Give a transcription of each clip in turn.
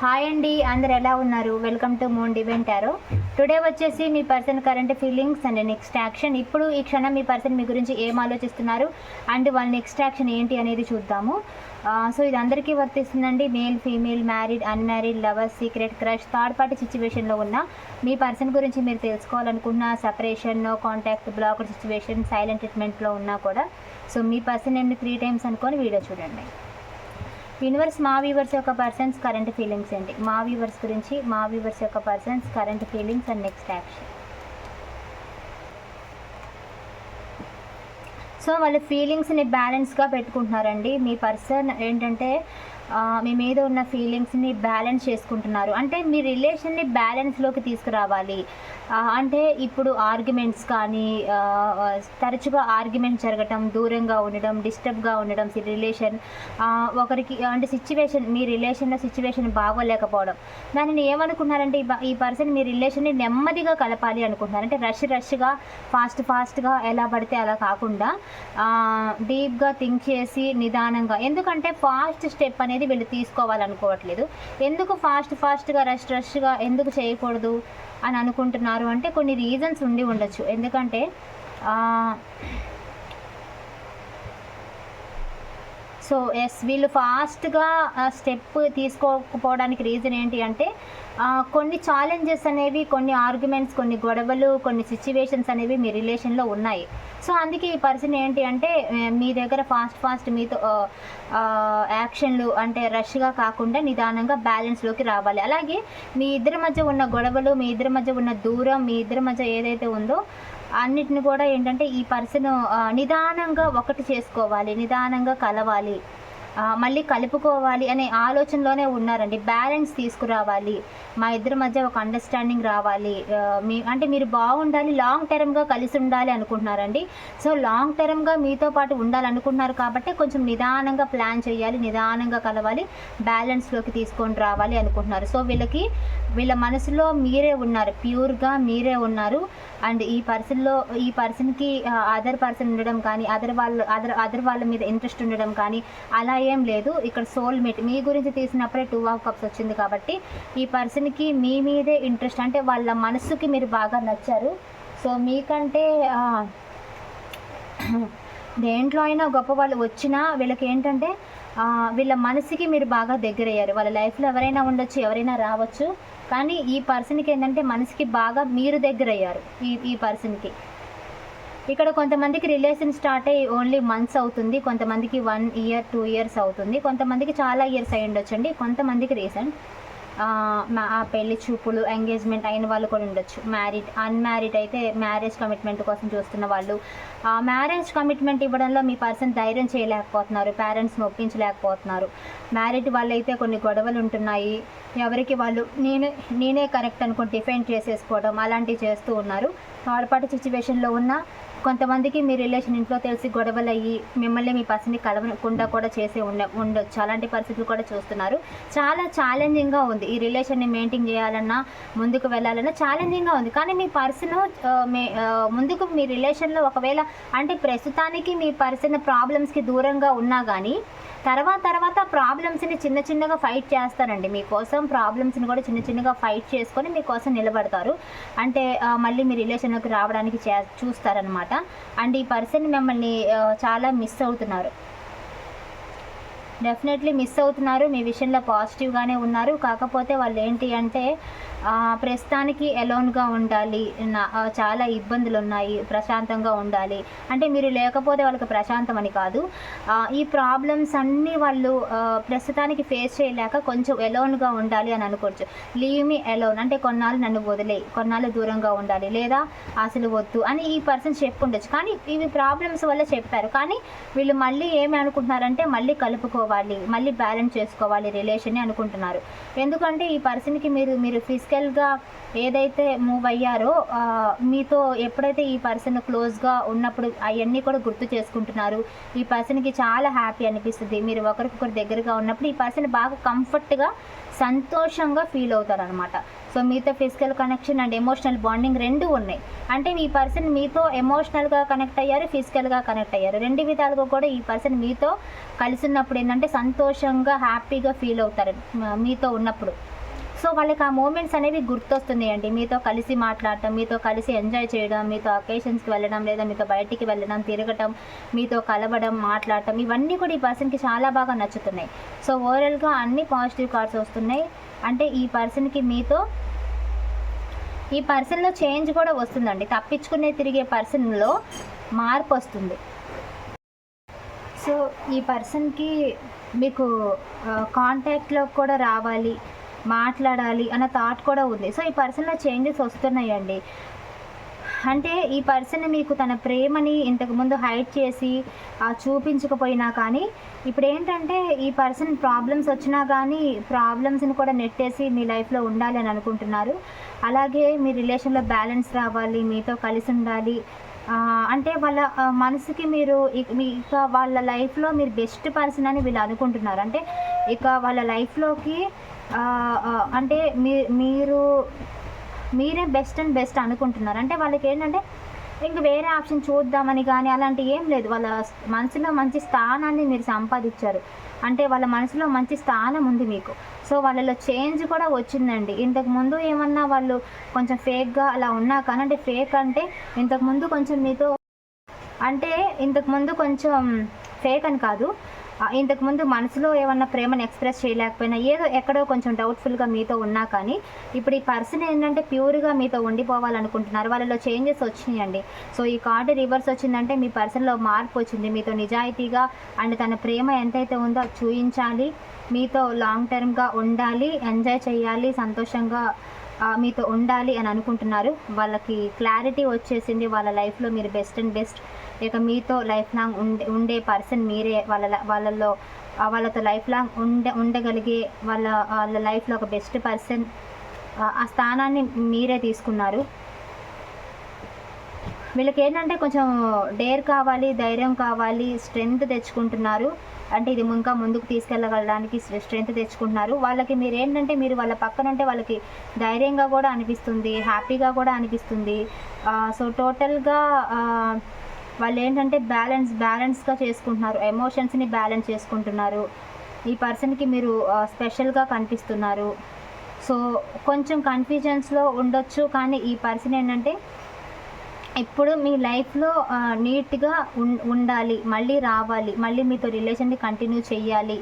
Hi అండి అందరు ఎలా ఉన్నారు? వెల్కమ్ టు మూన్ డివెంటారో టుడే వచ్చేసి మీ person current feelings and next action ఇప్పుడు ఈ క్షణం మీ పర్సన్ మీ గురించి ఏం ఆలోచిస్తున్నారు? అండ్ వాళ్ళ నెక్స్ట్ యాక్షన్ ఏంటి అనేది చూద్దాము. సో ఇది అందరికీ వర్తిస్తుందండి. Male female married unmarried lover secret crush third party సిచ్యువేషన్లో ఉన్న మీ పర్సన్ గురించి మీరు తెలుసుకోవాలనుకున్న separation contact block situation silent ట్రీట్మెంట్లో ఉన్నా కూడా. సో మీ పర్సన్ ఏంటి త్రీ టైమ్స్ అనుకొని వీడియో చూడండి. యూనివర్స్ మా వ్యూవర్స్ యొక్క పర్సన్స్ కరెంట్ ఫీలింగ్స్ అండి మా వ్యూవర్స్ గురించి మా వ్యూవర్స్ యొక్క persons current feelings and next action so వాళ్ళ ఫీలింగ్స్ని బ్యాలెన్స్గా పెట్టుకుంటున్నారండి. మీ పర్సన్ ఏంటంటే మీ మీద ఉన్న ఫీలింగ్స్ని బ్యాలెన్స్ చేసుకుంటున్నారు. అంటే మీ రిలేషన్ని బ్యాలెన్స్లోకి తీసుకురావాలి. అంటే ఇప్పుడు ఆర్గ్యుమెంట్స్ కానీ తరచుగా ఆర్గ్యుమెంట్ జరగటం దూరంగా ఉండడం డిస్టర్బ్గా ఉండడం రిలేషన్ ఒకరికి అంటే సిచ్యువేషన్ మీ రిలేషన్లో సిచ్యువేషన్ బాగోలేకపోవడం. దానిని ఏమనుకున్నారంటే ఈ ఈ పర్సన్ మీ రిలేషన్ని నెమ్మదిగా కలపాలి అనుకుంటున్నారు. అంటే రష్ రష్గా ఫాస్ట్ ఫాస్ట్గా ఎలా పడితే అలా కాకుండా డీప్గా థింక్ చేసి నిదానంగా ఎందుకంటే ఫాస్ట్ స్టెప్ అనేది వీళ్ళు తీసుకోవాలనుకోవట్లేదు. ఎందుకు ఫాస్ట్ ఫాస్ట్గా రష్ రష్గా ఎందుకు చేయకూడదు? అని అనుకుంటున్నారు అంటే కొన్ని రీజన్స్ ఉండి ఉండొచ్చు. ఎందుకంటే ఆ, సో ఎస్ వీళ్ళు ఫాస్ట్గా స్టెప్ తీసుకోకపోవడానికి రీజన్ ఏంటి అంటే కొన్ని ఛాలెంజెస్ అనేవి కొన్ని ఆర్గ్యుమెంట్స్ కొన్ని గొడవలు కొన్ని సిచ్యువేషన్స్ అనేవి మీ రిలేషన్లో ఉన్నాయి. సో అందుకే ఈ పర్సన్ ఏంటి అంటే మీ దగ్గర ఫాస్ట్ ఫాస్ట్ మీతో యాక్షన్లు అంటే రష్గా కాకుండా నిదానంగా బ్యాలెన్స్లోకి రావాలి. అలాగే మీ ఇద్దరి మధ్య ఉన్న గొడవలు మీ ఇద్దరి మధ్య ఉన్న దూరం మీ ఇద్దరి మధ్య ఏదైతే ఉందో అన్నిటిని కూడా ఏంటంటే ఈ పర్సన్ నిదానంగా ఒకటి చేసుకోవాలి నిదానంగా కలవాలి. మళ్ళీ కలుపుకోవాలి అనే ఆలోచనలోనే ఉన్నారండి. బ్యాలెన్స్ తీసుకురావాలి. మా ఇద్దరి మధ్య ఒక అండర్స్టాండింగ్ రావాలి. మీ అంటే మీరు బాగుండాలి లాంగ్ టర్మ్గా కలిసి ఉండాలి అనుకుంటున్నారండి. సో లాంగ్ టర్మ్గా మీతో పాటు ఉండాలనుకుంటున్నారు కాబట్టి కొంచెం నిదానంగా ప్లాన్ చేయాలి నిదానంగా కలవాలి బ్యాలెన్స్లోకి తీసుకొని రావాలి అనుకుంటున్నారు. సో వీళ్ళకి వీళ్ళ మనసులో మీరే ఉన్నారు. ప్యూర్గా మీరే ఉన్నారు. అండ్ ఈ పర్సన్లో ఈ పర్సన్కి అదర్ పర్సన్ ఉండడం కానీ అదర్ వాళ్ళ అదర్ అదర్ వాళ్ళ మీద ఇంట్రెస్ట్ ఉండడం కానీ అలా ఏం లేదు. ఇక్కడ సోల్మేట్ మీ గురించి తీసినప్పుడే టూ ఆఫ్ కప్స్ వచ్చింది కాబట్టి ఈ పర్సన్కి మీ మీదే ఇంట్రెస్ట్ అంటే వాళ్ళ మనసుకి మీరు బాగా నచ్చారు. సో మీకంటే దేంట్లో అయినా గొప్ప వాళ్ళు వచ్చినా వీళ్ళకి ఏంటంటే వీళ్ళ మనసుకి మీరు బాగా దగ్గరయ్యారు. వాళ్ళ లైఫ్లో ఎవరైనా ఉండొచ్చు ఎవరైనా రావచ్చు. కానీ ఈ పర్సన్కి ఏంటంటే మనసుకి బాగా మీరు దగ్గరయ్యారు. ఈ ఈ పర్సన్కి ఇక్కడ కొంతమందికి రిలేషన్ స్టార్ట్ అయ్యి ఓన్లీ మంత్స్ అవుతుంది. కొంతమందికి వన్ ఇయర్ టూ ఇయర్స్ అవుతుంది. కొంతమందికి చాలా ఇయర్స్ అయి ఉండొచ్చండి. కొంతమందికి రీసెంట్ ఆ పెళ్ళి చూపులు ఎంగేజ్మెంట్ అయిన వాళ్ళు కూడా ఉండొచ్చు. మ్యారీడ్ అన్మ్యారీడ్ అయితే మ్యారేజ్ కమిట్మెంట్ కోసం చూస్తున్న వాళ్ళు. ఆ మ్యారేజ్ కమిట్మెంట్ ఇవ్వడంలో మీ పర్సన్ ధైర్యం చేయలేకపోతున్నారు. పేరెంట్స్ని ఒప్పించలేకపోతున్నారు మ్యారీడ్ వాళ్ళైతే కొన్ని గొడవలు ఉంటున్నాయి. ఎవరికి వాళ్ళు నేనే నేనే కరెక్ట్ అనుకుని డిఫెండ్ చేసేసుకోవడం అలాంటివి చేస్తూ ఉన్నారు. థర్డ్ పార్టీ సిచ్యువేషన్లో ఉన్న కొంతమందికి మీ రిలేషన్ ఇంట్లో తెలిసి గొడవలు అయ్యి మిమ్మల్ని మీ పర్సన్ని కలవకుండా కూడా చేసే ఉండ ఉండొచ్చు అలాంటి పరిస్థితులు కూడా చూస్తున్నారు. చాలా ఛాలెంజింగ్గా ఉంది. ఈ రిలేషన్ని మెయింటైన్ చేయాలన్నా ముందుకు వెళ్ళాలన్నా ఛాలెంజింగ్గా ఉంది. కానీ మీ పర్సన్ ముందుకు మీ రిలేషన్లో ఒకవేళ అంటే ప్రస్తుతానికి మీ పర్సన్ ప్రాబ్లమ్స్కి దూరంగా ఉన్నా కానీ తర్వాత తర్వాత ప్రాబ్లమ్స్ని చిన్న చిన్నగా ఫైట్ చేస్తారండి. మీకోసం ప్రాబ్లమ్స్ని కూడా చిన్న చిన్నగా ఫైట్ చేసుకొని మీకోసం నిలబడతారు. అంటే మళ్ళీ మీ రిలేషన్లోకి రావడానికి చే చూస్తారనమాట అండ్ ఈ పర్సన్ మిమ్మల్ని చాలా మిస్ అవుతున్నారు. డెఫినెట్లీ మిస్ అవుతున్నారు. మీ విషయంలో పాజిటివ్గానే ఉన్నారు. కాకపోతే వాళ్ళు ఏంటి అంటే ప్రస్తుతానికి ఎలోన్గా ఉండాలి. నా- చాలా ఇబ్బందులు ఉన్నాయి. ప్రశాంతంగా ఉండాలి. అంటే మీరు లేకపోతే వాళ్ళకి ప్రశాంతం అని కాదు. ఈ ప్రాబ్లమ్స్ అన్నీ వాళ్ళు ప్రస్తుతానికి ఫేస్ చేయలేక కొంచెం ఎలోన్గా ఉండాలి అని అనుకోవచ్చు. లీవ్ మీ ఎలోన్ అంటే కొన్నాళ్ళు నన్ను వదిలే. కొన్నాళ్ళు దూరంగా ఉండాలి. లేదా అసలు వద్దు అని ఈ పర్సన్ చెప్పుండొచ్చు. కానీ ఇవి ప్రాబ్లమ్స్ వల్ల చెప్పారు. కానీ వీళ్ళు మళ్ళీ ఏమి అనుకుంటున్నారంటే మళ్ళీ కలుపుకో చేసుకోవాలి మళ్ళీ బ్యాలెన్స్ చేసుకోవాలి రిలేషన్ని అనుకుంటున్నారు. ఎందుకంటే ఈ పర్సన్కి మీరు మీరు ఫిజికల్గా ఏదైతే మూవ్ అయ్యారో మీతో ఎప్పుడైతే ఈ పర్సన్ క్లోజ్గా ఉన్నప్పుడు అవన్నీ కూడా గుర్తు చేసుకుంటున్నారు. ఈ పర్సన్కి చాలా హ్యాపీ అనిపిస్తుంది. మీరు ఒకరికొకరు దగ్గరగా ఉన్నప్పుడు ఈ పర్సన్ బాగా కంఫర్ట్గా సంతోషంగా ఫీల్ అవుతారు అనమాట సో మీతో physical connection and emotional bonding రెండు ఉన్నాయి. అంటే ఈ పర్సన్ మీతో ఎమోషనల్గా కనెక్ట్ అయ్యారు ఫిజికల్గా కనెక్ట్ అయ్యారు. రెండు విధాలుగా కూడా ఈ పర్సన్ మీతో కలిసి ఉన్నప్పుడు ఏంటంటే సంతోషంగా హ్యాపీగా ఫీల్ అవుతారు మీతో ఉన్నప్పుడు. సో వాళ్ళకి ఆ మూమెంట్స్ అనేవి గుర్తొస్తున్నాయి అండి మీతో కలిసి మాట్లాడటం మీతో కలిసి ఎంజాయ్ చేయడం మీతో అకేషన్స్కి వెళ్ళడం లేదా మీతో బయటికి వెళ్ళడం తిరగటం మీతో కలవడం మాట్లాడటం ఇవన్నీ కూడా ఈ పర్సన్కి చాలా బాగా నచ్చుతున్నాయి. సో ఓవరాల్గా అన్ని పాజిటివ్ కార్డ్స్ వస్తున్నాయి. అంటే ఈ పర్సన్కి మీతో ఈ పర్సన్లో చేంజ్ కూడా వస్తుందండి. తప్పించుకునే తిరిగే పర్సన్లో మార్పు వస్తుంది. సో ఈ పర్సన్కి మీకు కాంటాక్ట్లో కూడా రావాలి. మాట్లాడాలి అన్న థాట్ కూడా ఉంది. సో ఈ పర్సన్లో చేంజెస్ వస్తున్నాయండి. అంటే ఈ పర్సన్ మీకు తన ప్రేమని ఇంతకుముందు హైడ్ చేసి ఆ, చూపించకపోయినా కానీ ఇప్పుడు ఏంటంటే ఈ పర్సన్ ప్రాబ్లమ్స్ వచ్చినా కానీ ప్రాబ్లమ్స్ని కూడా నెట్టేసి మీ లైఫ్లో ఉండాలి అని అనుకుంటున్నారు. అలాగే మీ రిలేషన్లో బ్యాలెన్స్ రావాలి మీతో కలిసి ఉండాలి. అంటే వాళ్ళ మనసుకి మీరు ఇక మీ- ఇక వాళ్ళ లైఫ్లో మీరు బెస్ట్ పర్సన్ అని వీళ్ళు అనుకుంటున్నారు. అంటే ఇక వాళ్ళ లైఫ్లోకి అంటే మీ మీరు మీరే బెస్ట్ అండ్ బెస్ట్ అనుకుంటున్నారు. అంటే వాళ్ళకి ఏంటంటే ఇంక వేరే ఆప్షన్ చూద్దామని కానీ అలాంటి ఏం లేదు. వాళ్ళ మనసులో మంచి స్థానాన్ని మీరు సంపాదించారు. అంటే వాళ్ళ మనసులో మంచి స్థానం ఉంది మీకు. సో వాళ్ళలో చేంజ్ కూడా వచ్చిందండి. ఇంతకు ముందు ఏమన్నా వాళ్ళు కొంచెం ఫేక్గా అలా ఉన్నా కానీ అంటే ఫేక్ అంటే ఇంతకుముందు కొంచెం మీతో అంటే ఇంతకు ముందు కొంచెం ఫేక్ అని కాదు. ఇంతకుముందు ఇంతకు ముందు మనసులో ఏమన్నా ప్రేమను ఎక్స్ప్రెస్ చేయలేకపోయినా ఏదో ఎక్కడో కొంచెం డౌట్ఫుల్గా మీతో ఉన్నా కానీ ఇప్పుడు ఈ పర్సన్ ఏంటంటే ప్యూర్గా మీతో ఉండిపోవాలనుకుంటున్నారు. వాళ్ళలో చేంజెస్ వచ్చినాయండి. సో ఈ కార్డు రివర్స్ వచ్చిందంటే మీ పర్సన్లో మార్పు వచ్చింది. మీతో నిజాయితీగా అండ్ తన ప్రేమ ఎంతైతే ఉందో చూయించాలి. చూపించాలి మీతో లాంగ్ టర్మ్గా ఉండాలి. ఎంజాయ్ చేయాలి. సంతోషంగా మీతో ఉండాలి అని అనుకుంటున్నారు. వాళ్ళకి క్లారిటీ వచ్చేసింది. వాళ్ళ లైఫ్లో మీరు బెస్ట్ అండ్ బెస్ట్ ఇక మీతో లైఫ్ లాంగ్ ఉండే ఉండే పర్సన్ మీరే. వాళ్ళ వాళ్ళలో వాళ్ళతో లైఫ్ లాంగ్ ఉండే ఉండగలిగే వాళ్ళ వాళ్ళ లైఫ్లో ఒక బెస్ట్ పర్సన్ ఆ స్థానాన్ని మీరే తీసుకున్నారు. వీళ్ళకి ఏంటంటే కొంచెం డేర్ కావాలి ధైర్యం కావాలి స్ట్రెంగ్త్ తెచ్చుకుంటున్నారు. అంటే ఇది ఇంకా ముందుకు తీసుకెళ్ళగలడానికి స్ట్రెంగ్త్ తెచ్చుకుంటున్నారు. వాళ్ళకి మీరు ఏంటంటే మీరు వాళ్ళ పక్కన ఉంటే వాళ్ళకి ధైర్యంగా కూడా అనిపిస్తుంది హ్యాపీగా కూడా అనిపిస్తుంది. సో టోటల్గా వాళ్ళు ఏంటంటే బ్యాలెన్స్ బ్యాలెన్స్గా చేసుకుంటున్నారు. ఎమోషన్స్ని బ్యాలెన్స్ చేసుకుంటున్నారు. ఈ పర్సన్కి మీరు స్పెషల్గా కనిపిస్తున్నారు. సో కొంచెం కన్ఫ్యూజన్స్లో ఉండొచ్చు కానీ ఈ పర్సన్ ఏంటంటే ఇప్పుడు మీ లైఫ్లో నీట్గా ఉం ఉండాలి. మళ్ళీ రావాలి. మళ్ళీ మీతో రిలేషన్ని కంటిన్యూ చేయాలి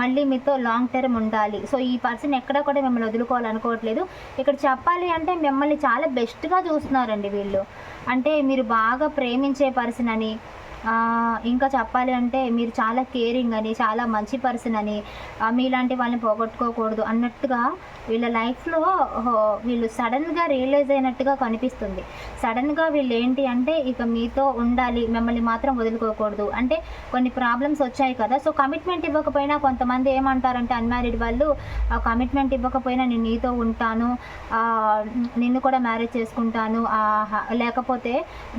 మళ్ళీ మీతో లాంగ్ టర్మ్ ఉండాలి. సో ఈ పర్సన్ ఎక్కడ కూడా మిమ్మల్ని వదులుకోవాలనుకోవట్లేదు. ఇక్కడ చెప్పాలి అంటే మిమ్మల్ని చాలా బెస్ట్గా చూస్తున్నారండి వీళ్ళు. అంటే మీరు బాగా ప్రేమించే పర్సన్ అని ఇంకా చెప్పాలి అంటే మీరు చాలా కేరింగ్ అని చాలా మంచి పర్సన్ అని మీలాంటి వాళ్ళని పోగొట్టుకోకూడదు అన్నట్టుగా వీళ్ళ లైఫ్లో వీళ్ళు సడన్గా రియలైజ్ అయినట్టుగా కనిపిస్తుంది. సడన్గా వీళ్ళు ఏంటి అంటే ఇక మీతో ఉండాలి మిమ్మల్ని మాత్రం వదులుకోకూడదు. అంటే కొన్ని ప్రాబ్లమ్స్ వచ్చాయి కదా సో కమిట్మెంట్ ఇవ్వకపోయినా కొంతమంది ఏమంటారంటే అన్మ్యారీడ్ వాళ్ళు ఆ కమిట్మెంట్ ఇవ్వకపోయినా నేను నీతో ఉంటాను నిన్ను కూడా మ్యారేజ్ చేసుకుంటాను లేకపోతే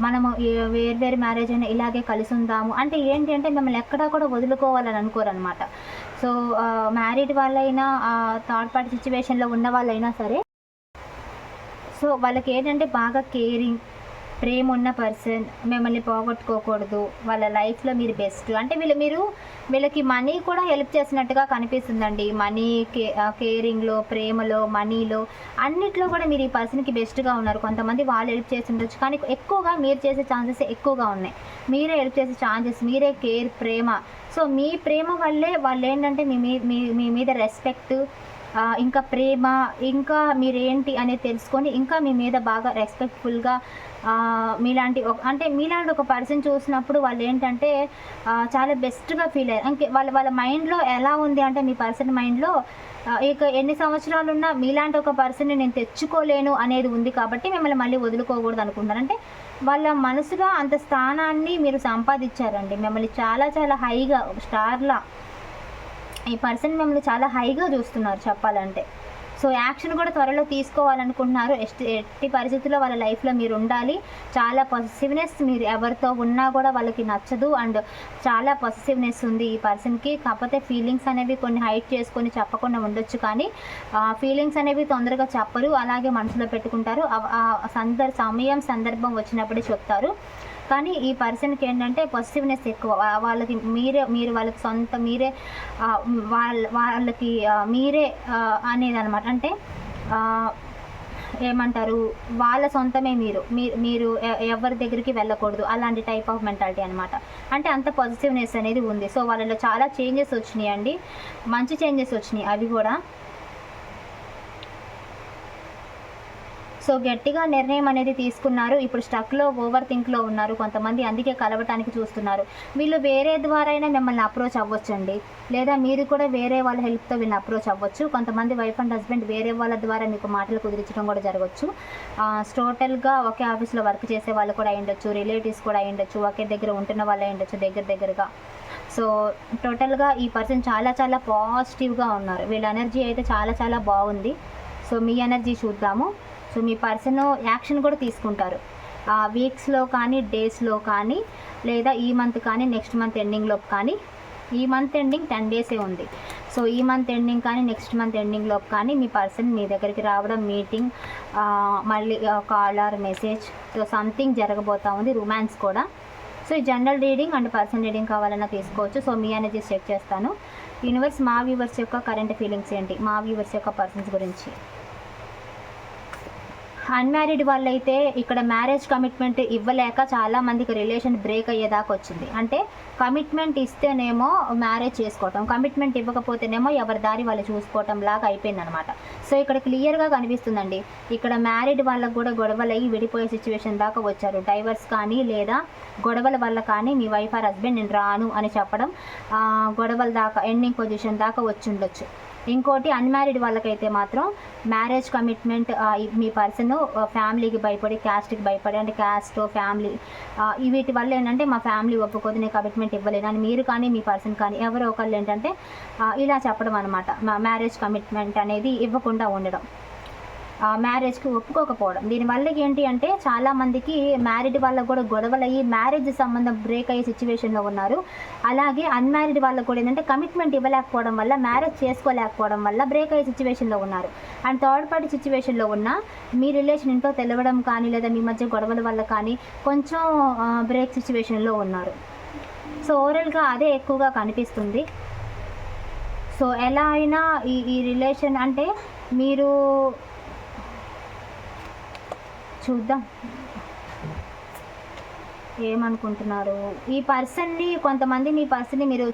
మనము వేరు వేరు మ్యారేజ్ అయినా ఇలాగే కలిసి ఉందాము అంటే ఏంటి అంటే మిమ్మల్ని ఎక్కడా కూడా వదులుకోవాలని అనుకోరనమాట సో మ్యారీడ్ వాళ్ళైనా థర్డ్ పార్టీ సిచ్యువేషన్లో ఉన్న వాళ్ళైనా సరే సో వాళ్ళకి ఏంటంటే బాగా కేరింగ్ ప్రేమ ఉన్న పర్సన్ మిమ్మల్ని పోగొట్టుకోకూడదు. వాళ్ళ లైఫ్లో మీరు బెస్ట్ అంటే వీళ్ళు మీరు వీళ్ళకి మనీ కూడా హెల్ప్ చేసినట్టుగా కనిపిస్తుందండి. మనీ కే కేరింగ్లో ప్రేమలో మనీలో అన్నిట్లో కూడా మీరు ఈ పర్సన్కి బెస్ట్గా ఉన్నారు. కొంతమంది వాళ్ళు హెల్ప్ చేసి ఉండొచ్చు కానీ ఎక్కువగా మీరు చేసే ఛాన్సెస్ ఎక్కువగా ఉన్నాయి. మీరే హెల్ప్ చేసే ఛాన్సెస్ మీరే కేర్ ప్రేమ. సో మీ ప్రేమ వల్లే వాళ్ళు ఏంటంటే మీ మీ- మీ మీద రెస్పెక్ట్ ఇంకా ప్రేమ ఇంకా మీరేంటి అనేది తెలుసుకొని ఇంకా మీ మీద బాగా రెస్పెక్ట్ఫుల్గా మీలాంటి ఒక అంటే మీలాంటి ఒక పర్సన్ చూసినప్పుడు వాళ్ళు ఏంటంటే చాలా బెస్ట్గా ఫీల్ అయ్యారు. ఇంకే వాళ్ళ వాళ్ళ మైండ్లో ఎలా ఉంది అంటే మీ పర్సన్ మైండ్లో ఇక ఎన్ని సంవత్సరాలు ఉన్నా మీలాంటి ఒక పర్సన్ని నేను తెచ్చుకోలేను అనేది ఉంది కాబట్టి మిమ్మల్ని మళ్ళీ వదులుకోకూడదు అనుకుంటారు అంటే వాళ్ళ మనసులో అంత స్థానాన్ని మీరు సంపాదించారండి. మిమ్మల్ని చాలా చాలా హైగా స్టార్లా ఈ పర్సన్ మిమ్మల్ని చాలా హైగా చూస్తున్నారు చెప్పాలంటే. సో యాక్షన్ కూడా త్వరలో తీసుకోవాలనుకుంటున్నారు. ఎస్ట్- ఎట్టి పరిస్థితుల్లో వాళ్ళ లైఫ్లో మీరు ఉండాలి. చాలా పాజిటివ్నెస్ మీరు ఎవరితో ఉన్నా కూడా వాళ్ళకి నచ్చదు. అండ్ చాలా పాజిటివ్నెస్ ఉంది ఈ పర్సన్కి. కాకపోతే ఫీలింగ్స్ అనేవి కొన్ని హైట్ చేసుకొని చెప్పకుండా ఉండొచ్చు కానీ ఫీలింగ్స్ అనేవి తొందరగా చెప్పరు. అలాగే మనసులో పెట్టుకుంటారు. సందర్ సమయం సందర్భం వచ్చినప్పుడే చెప్తారు. కానీ ఈ పర్సన్కి ఏంటంటే పాజిటివ్నెస్ ఎక్కువ. వాళ్ళకి మీరే మీరు వాళ్ళకి సొంత మీరే వాళ్ళ వాళ్ళకి మీరే అనేది అనమాట అంటే ఏమంటారు వాళ్ళ సొంతమే మీరు. మీరు మీరు ఎ- ఎవరి దగ్గరికి వెళ్ళకూడదు. అలాంటి టైప్ ఆఫ్ మెంటాలిటీ అనమాట అంటే అంత పాజిటివ్నెస్ అనేది ఉంది. సో వాళ్ళలో చాలా చేంజెస్ వచ్చినాయి అండి మంచి చేంజెస్ వచ్చినాయి అవి కూడా. సో గట్టిగా నిర్ణయం అనేది తీసుకున్నారు. ఇప్పుడు స్టక్లో ఓవర్ థింక్లో ఉన్నారు కొంతమంది. అందుకే కలవటానికి చూస్తున్నారు. వీళ్ళు వేరే ద్వారా అయినా మిమ్మల్ని అప్రోచ్ అవ్వచ్చండి. లేదా మీరు కూడా వేరే వాళ్ళ హెల్ప్తో వీళ్ళని అప్రోచ్ అవ్వచ్చు. కొంతమంది వైఫ్ అండ్ హస్బెండ్ వేరే వాళ్ళ ద్వారా మీకు మాటలు కుదిరించడం కూడా జరగవచ్చు టోటల్గా ఒకే ఆఫీస్లో వర్క్ చేసే వాళ్ళు కూడా అయ్యుండొచ్చు రిలేటివ్స్ కూడా అయ్యుండొచ్చు ఒకే దగ్గర ఉంటున్న వాళ్ళు అయ్యుండొచ్చు దగ్గర దగ్గరగా. సో టోటల్గా ఈ పర్సన్ చాలా చాలా పాజిటివ్గా ఉన్నారు. వీళ్ళ ఎనర్జీ అయితే చాలా చాలా బాగుంది. సో మీ ఎనర్జీ చూద్దాము. సో మీ పర్సన్ యాక్షన్ కూడా తీసుకుంటారు. వీక్స్లో కానీ డేస్లో కానీ లేదా ఈ మంత్ కానీ నెక్స్ట్ మంత్ ఎండింగ్లో కానీ ఈ మంత్ ఎండింగ్ టెన్ డేసే ఉంది. సో ఈ మంత్ ఎండింగ్ కానీ నెక్స్ట్ మంత్ ఎండింగ్లో కానీ మీ పర్సన్ మీ దగ్గరికి రావడం మీటింగ్ మళ్ళీ call or message so something జరగబోతా ఉంది రొమాన్స్ కూడా. సో ఈ general reading and person reading కావాలన్నా తీసుకోవచ్చు. సో మీ అనేది చెక్ చేస్తాను. యూనివర్స్ మా వ్యూవర్స్ యొక్క కరెంట్ ఫీలింగ్స్ ఏంటి? మా వ్యూవర్స్ యొక్క పర్సన్స్ గురించి. అన్మ్యారీడ్ వాళ్ళైతే ఇక్కడ మ్యారేజ్ కమిట్మెంట్ ఇవ్వలేక చాలా మందికి రిలేషన్ బ్రేక్ అయ్యేదాకా వచ్చింది. అంటే కమిట్మెంట్ ఇస్తేనేమో మ్యారేజ్ చేసుకోవటం కమిట్మెంట్ ఇవ్వకపోతేనేమో ఎవరి దారి వాళ్ళు చూసుకోవటం లాగా అయిపోయింది అనమాట సో ఇక్కడ క్లియర్గా కనిపిస్తుందండి. ఇక్కడ మ్యారీడ్ వాళ్ళకు కూడా గొడవలయ్యి విడిపోయే సిచ్యువేషన్ దాకా వచ్చారు. డైవర్స్ కానీ లేదా గొడవల వల్ల కానీ మీ వైఫ్ ఆర్ హస్బెండ్ నేను రాను అని చెప్పడం గొడవల దాకా ఎండింగ్ పొజిషన్ దాకా వచ్చి ఉండొచ్చు. ఇంకోటి అన్మ్యారీడ్ వాళ్ళకైతే మాత్రం మ్యారేజ్ కమిట్మెంట్ మీ పర్సన్ ఫ్యామిలీకి భయపడి క్యాస్ట్కి భయపడి అంటే క్యాస్ట్ ఫ్యామిలీ వీటి వల్ల ఏంటంటే మా ఫ్యామిలీ ఒప్పుకోదు నేను కమిట్మెంట్ ఇవ్వలేను అని మీరు కానీ మీ పర్సన్ కానీ ఎవరో ఒకళ్ళు ఏంటంటే ఇలా చెప్పడం అనమాట మ్యారేజ్ కమిట్మెంట్ అనేది ఇవ్వకుండా ఉండడం. మ్యారేజ్కి ఒప్పుకోకపోవడం. దీనివల్ల ఏంటి అంటే చాలామందికి మ్యారీడ్ వాళ్ళకు కూడా గొడవలు అయ్యి మ్యారేజ్ సంబంధం బ్రేక్ అయ్యే సిచ్యువేషన్లో ఉన్నారు. అలాగే అన్మ్యారీడ్ వాళ్ళకు కూడా ఏంటంటే కమిట్మెంట్ ఇవ్వలేకపోవడం వల్ల మ్యారేజ్ చేసుకోలేకపోవడం వల్ల బ్రేక్ అయ్యే సిచ్యువేషన్లో ఉన్నారు. అండ్ థర్డ్ పార్టీ సిచ్యువేషన్లో ఉన్న మీ రిలేషన్ ఇంట్లో తెలవడం కానీ లేదా మీ మధ్య గొడవల వల్ల కానీ కొంచెం బ్రేక్ సిచ్యువేషన్లో ఉన్నారు. సో ఓవరాల్గా అదే ఎక్కువగా కనిపిస్తుంది. సో ఎలా అయినా ఈ ఈ రిలేషన్ అంటే మీరు చూద్దాం. ఏమనుకుంటున్నారు? ఈ పర్సన్ని కొంతమంది మీ పర్సన్ని మీరు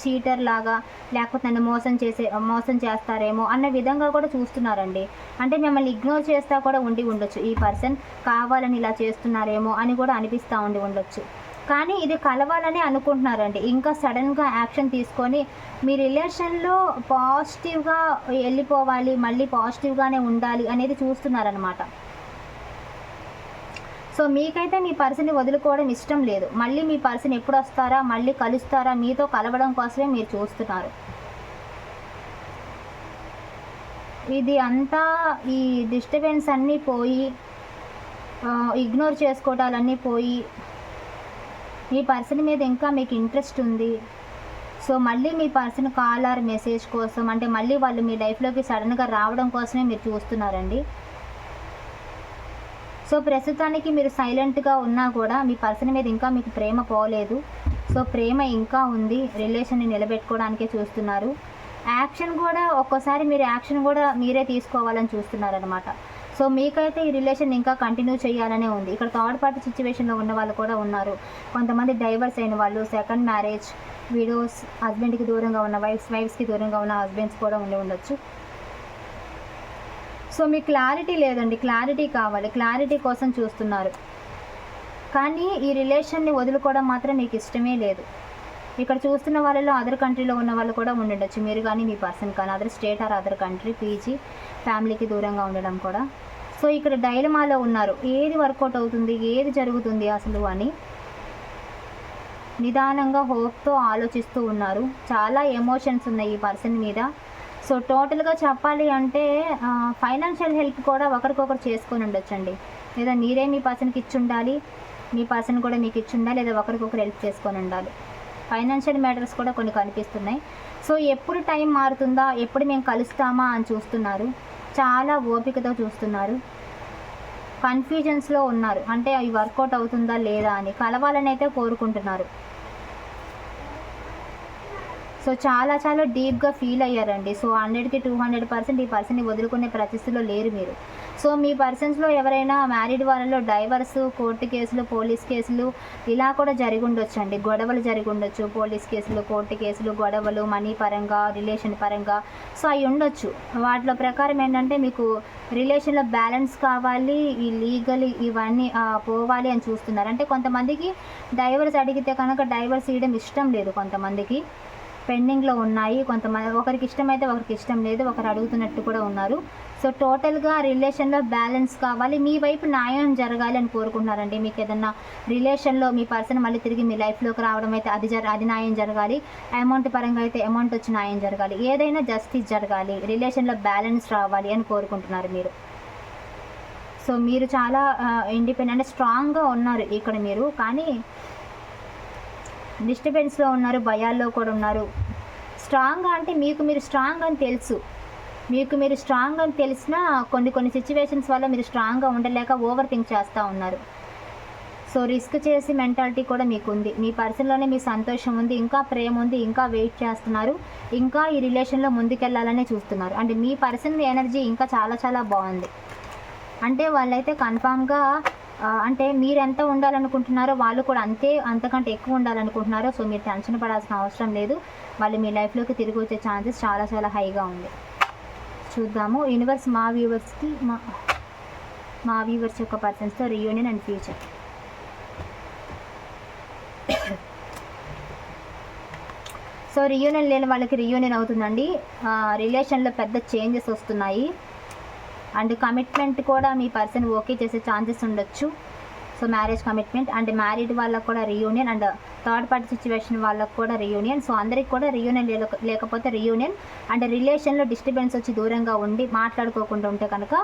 చీటర్ లాగా లేకపోతే నన్ను మోసం చేసే మోసం చేస్తారేమో అన్న విధంగా కూడా చూస్తున్నారండి. అంటే మిమ్మల్ని ఇగ్నోర్ చేస్తా కూడా ఉండి ఉండొచ్చు. ఈ పర్సన్ కావాలని ఇలా చేస్తున్నారేమో అని కూడా అనిపిస్తూ ఉండి ఉండొచ్చు. కానీ ఇది కలవాలని అనుకుంటున్నారండి. ఇంకా సడన్గా యాక్షన్ తీసుకొని మీ రిలేషన్లో పాజిటివ్గా వెళ్ళిపోవాలి మళ్ళీ పాజిటివ్గానే ఉండాలి అనేది చూస్తున్నారనమాట సో మీకైతే మీ పర్సన్ని వదులుకోవడం ఇష్టం లేదు. మళ్ళీ మీ పర్సన్ ఎప్పుడు వస్తారా? మళ్ళీ కలుస్తారా? మీతో కలవడం కోసమే మీరు చూస్తున్నారు. ఇది అంతా ఈ డిస్టర్బెన్స్ అన్నీ పోయి ఇగ్నోర్ చేసుకోవటాలన్నీ పోయి మీ పర్సన్ మీద ఇంకా మీకు ఇంట్రెస్ట్ ఉంది. సో మళ్ళీ మీ పర్సన్ కాల్ ఆర్ మెసేజ్ కోసం అంటే మళ్ళీ వాళ్ళు మీ లైఫ్లోకి సడన్గా రావడం కోసమే మీరు చూస్తున్నారండి. సో ప్రస్తుతానికి మీరు సైలెంట్గా ఉన్నా కూడా మీ పర్సన్ మీద ఇంకా మీకు ప్రేమ పోలేదు. సో ప్రేమ ఇంకా ఉంది. రిలేషన్ని నిలబెట్టుకోవడానికే చూస్తున్నారు. యాక్షన్ కూడా ఒక్కోసారి మీరు యాక్షన్ కూడా మీరే తీసుకోవాలని చూస్తున్నారనమాట సో మీకైతే ఈ రిలేషన్ ఇంకా కంటిన్యూ చేయాలనే ఉంది. ఇక్కడ థర్డ్ పార్టీ సిచ్యువేషన్లో ఉన్న వాళ్ళు కూడా ఉన్నారు. కొంతమంది డైవర్స్ అయిన వాళ్ళు సెకండ్ మ్యారేజ్ విడోస్ హస్బెండ్కి దూరంగా ఉన్న వైఫ్స్ వైఫ్స్కి దూరంగా ఉన్న హస్బెండ్స్ కూడా ఉండి ఉండొచ్చు. సో మీ క్లారిటీ లేదండి. క్లారిటీ కావాలి. క్లారిటీ కోసం చూస్తున్నారు. కానీ ఈ రిలేషన్ని వదులుకోవడం మాత్రం మీకు ఇష్టమే లేదు. ఇక్కడ చూస్తున్న వాళ్ళలో అదర్ కంట్రీలో ఉన్న వాళ్ళు కూడా ఉండొచ్చు మీరు కానీ మీ పర్సన్ కానీ other state or other country PG ఫ్యామిలీకి దూరంగా ఉండడం కూడా. సో ఇక్కడ డైలమాలో ఉన్నారు. ఏది వర్కౌట్ అవుతుంది? ఏది జరుగుతుంది అసలు అని నిదానంగా హోప్తో ఆలోచిస్తూ ఉన్నారు. చాలా ఎమోషన్స్ ఉన్నాయి ఈ పర్సన్ మీద. సో టోటల్గా చెప్పాలి అంటే ఫైనాన్షియల్ హెల్ప్ కూడా ఒకరికొకరు చేసుకొని ఉండొచ్చండి. లేదా మీరే మీ పర్సన్కి ఇచ్చి ఉండాలి మీ పర్సన్ కూడా మీకు ఇచ్చి ఉండాలి లేదా ఒకరికొకరు హెల్ప్ చేసుకొని ఉండాలి. ఫైనాన్షియల్ మ్యాటర్స్ కూడా కొన్ని కనిపిస్తున్నాయి. సో ఎప్పుడు టైం మారుతుందా ఎప్పుడు మేము కలుస్తామా అని చూస్తున్నారు. చాలా ఓపికతో చూస్తున్నారు. కన్ఫ్యూజన్స్లో ఉన్నారు. అంటే అవి వర్కౌట్ అవుతుందా లేదా అని కలవాలని అయితే కోరుకుంటున్నారు. సో చాలా చాలా డీప్గా ఫీల్ అయ్యారండి. సో హండ్రెడ్కి టూ హండ్రెడ్ పర్సెంట్ ఈ పర్సన్ని వదులుకునే పరిస్థితిలో లేరు మీరు. సో మీ పర్సన్స్లో ఎవరైనా మ్యారీడ్ వాళ్ళలో డైవర్స్ కోర్టు కేసులు పోలీస్ కేసులు ఇలా కూడా జరిగి ఉండొచ్చు అండి గొడవలు జరిగి ఉండొచ్చు పోలీస్ కేసులు కోర్టు కేసులు గొడవలు మనీ పరంగా రిలేషన్ పరంగా. సో అవి ఉండొచ్చు. వాటిలో ప్రకారం ఏంటంటే మీకు రిలేషన్లో బ్యాలెన్స్ కావాలి ఈ లీగల్ ఇవన్నీ పోవాలి అని చూస్తున్నారు. అంటే కొంతమందికి డైవర్స్ అడిగితే కనుక డైవర్స్ ఇవ్వడం ఇష్టం లేదు కొంతమందికి. పెండింగ్లో ఉన్నాయి. కొంతమంది ఒకరికి ఇష్టమైతే ఒకరికి ఇష్టం లేదు ఒకరు అడుగుతున్నట్టు కూడా ఉన్నారు. సో టోటల్గా రిలేషన్లో బ్యాలెన్స్ కావాలి. మీ వైపు న్యాయం జరగాలి అని కోరుకుంటున్నారండి. మీకు ఏదన్నా రిలేషన్లో మీ పర్సన్ మళ్ళీ తిరిగి మీ లైఫ్లోకి రావడం అయితే అది జర అది న్యాయం జరగాలి. అమౌంట్ పరంగా అయితే అమౌంట్ వచ్చి న్యాయం జరగాలి. ఏదైనా జస్టిస్ జరగాలి. రిలేషన్లో బ్యాలెన్స్ రావాలి అని కోరుకుంటున్నారు మీరు. సో మీరు చాలా ఇండిపెండెంట్ స్ట్రాంగ్గా ఉన్నారు ఇక్కడ మీరు. కానీ డిస్టర్బెన్స్లో ఉన్నారు భయాల్లో కూడా ఉన్నారు. స్ట్రాంగ్ అంటే మీకు మీరు స్ట్రాంగ్ అని తెలుసు. మీకు మీరు స్ట్రాంగ్ అని తెలిసినా కొన్ని కొన్ని సిచ్యువేషన్స్ వల్ల మీరు స్ట్రాంగ్గా ఉండలేక ఓవర్ థింక్ చేస్తూ ఉన్నారు. సో రిస్క్ చేసి మెంటాలిటీ కూడా మీకు ఉంది మీ పర్సన్లోనే మీ సంతోషం ఉంది ఇంకా ప్రేమ ఉంది ఇంకా వెయిట్ చేస్తున్నారు ఇంకా ఈ రిలేషన్లో ముందుకెళ్ళాలనే చూస్తున్నారు. అంటే మీ పర్సన్ ఎనర్జీ ఇంకా చాలా చాలా బాగుంది. అంటే వాళ్ళైతే కన్ఫామ్గా అంటే మీరు ఎంత ఉండాలనుకుంటున్నారో వాళ్ళు కూడా అంతే అంతకంటే ఎక్కువ ఉండాలనుకుంటున్నారో సో మీరు టెన్షన్ పడాల్సిన అవసరం లేదు. వాళ్ళు మీ లైఫ్లోకి తిరిగి వచ్చే ఛాన్సెస్ చాలా చాలా హైగా ఉంది. చూద్దాము. యూనివర్స్ మా వ్యూవర్స్కి మా మా వ్యూవర్స్ యొక్క పర్సన్స్తో reunion and future so reunion లేని వాళ్ళకి రియూనియన్ అవుతుందండి. రిలేషన్లో పెద్ద చేంజెస్ వస్తున్నాయి. అండ్ కమిట్మెంట్ కూడా మీ పర్సన్ ఓకే చేసే ఛాన్సెస్ ఉండొచ్చు. So marriage commitment and married వాళ్ళకు కూడా reunion and third party situation వాళ్ళకు కూడా రియూనియన్ సో అందరికి కూడా రియూనియన్ లేకపోతే రియూనియన్ అండ్ రిలేషన్లో డిస్టర్బెన్స్ వచ్చి దూరంగా ఉండి మాట్లాడుకోకుండా ఉంటే కనుక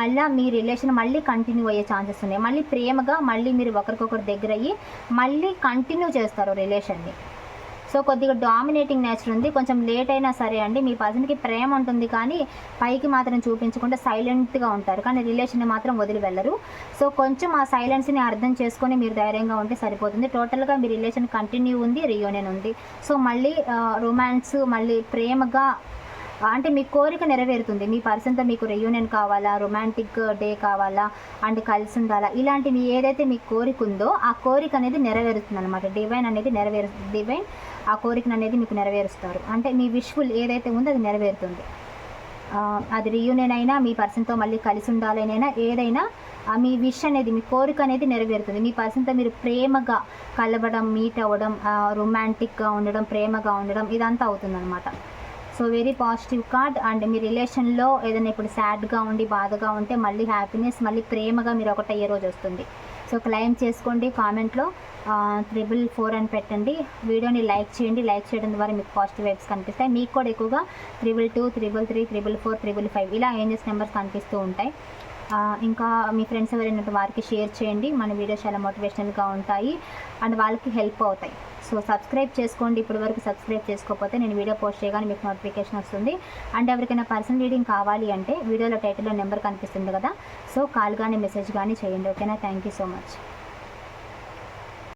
మళ్ళీ మీ రిలేషన్ మళ్ళీ కంటిన్యూ అయ్యే ఛాన్సెస్ ఉన్నాయి. మళ్ళీ ప్రేమగా మళ్ళీ మీరు ఒకరికొకరు దగ్గర అయ్యి మళ్ళీ కంటిన్యూ చేస్తారు రిలేషన్ని సో కొద్దిగా డామినేటింగ్ నేచర్ ఉంది. కొంచెం లేట్ అయినా సరే అండి మీ పర్సన్కి ప్రేమ ఉంటుంది కానీ పైకి మాత్రం చూపించకుండా సైలెంట్గా ఉంటారు. కానీ రిలేషన్ మాత్రం వదిలి వెళ్ళరు. సో కొంచెం ఆ సైలెన్స్ని అర్థం చేసుకొని మీరు ధైర్యంగా ఉంటే సరిపోతుంది. టోటల్గా మీ రిలేషన్ కంటిన్యూ ఉంది రియూనియన్ ఉంది. సో మళ్ళీ రొమాన్స్ మళ్ళీ ప్రేమగా అంటే మీ కోరిక నెరవేరుతుంది. మీ పర్సన్తో మీకు రియూనియన్ కావాలా రొమాంటిక్ డే కావాలా అండ్ కలిసి ఉండాలా? ఇలాంటి మీ ఏదైతే మీ కోరిక ఉందో ఆ కోరిక అనేది నెరవేరుతుంది అనమాట డివైన్ అనేది నెరవేరుతుంది డివైన్ ఆ కోరికను అనేది మీకు నెరవేరుస్తారు. అంటే మీ విష్ఫుల్ ఏదైతే ఉందో అది నెరవేరుతుంది. అది రియూనియన్ అయినా మీ పర్సన్తో మళ్ళీ కలిసి ఉండాలనైనా ఏదైనా మీ విష్ అనేది మీ కోరిక అనేది నెరవేరుతుంది. మీ పర్సన్తో మీరు ప్రేమగా కలవడం మీట్ అవ్వడం రొమాంటిక్గా ఉండడం ప్రేమగా ఉండడం ఇదంతా అవుతుందన్నమాట. So very positive card and మీ రిలేషన్లో ఏదైనా ఇప్పుడు సాడ్గా ఉండి బాధగా ఉంటే మళ్ళీ హ్యాపీనెస్ మళ్ళీ ప్రేమగా మీరు ఒకటి అయ్యే రోజు వస్తుంది. సో క్లైమ్ చేసుకోండి కామెంట్లో. త్రిబుల్ ఫోర్ అని పెట్టండి. వీడియోని లైక్ చేయండి. లైక్ చేయడం ద్వారా మీకు పాజిటివ్ వైబ్స్ కనిపిస్తాయి. మీకు కూడా ఎక్కువగా triple two triple three triple four triple five ఇలా ఏంజెస్ నెంబర్స్ కనిపిస్తూ ఉంటాయి. ఇంకా మీ ఫ్రెండ్స్ ఎవరైనా వారికి షేర్ చేయండి. మన వీడియోస్ చాలా మోటివేషనల్గా ఉంటాయి. అండ్ వాళ్ళకి హెల్ప్ అవుతాయి. సో సబ్స్క్రైబ్ చేసుకోండి ఇప్పటి వరకు సబ్స్క్రైబ్ చేసుకోకపోతే నేను వీడియో పోస్ట్ చేయగానే మీకు నోటిఫికేషన్ వస్తుంది. అండ్ ఎవరికైనా పర్సనల్ రీడింగ్ కావాలి అంటే వీడియోలో టైటిల్లో నెంబర్ కనిపిస్తుంది కదా. సో కాల్ కానీ మెసేజ్ కానీ చేయండి. ఓకేనా? Thank you so much.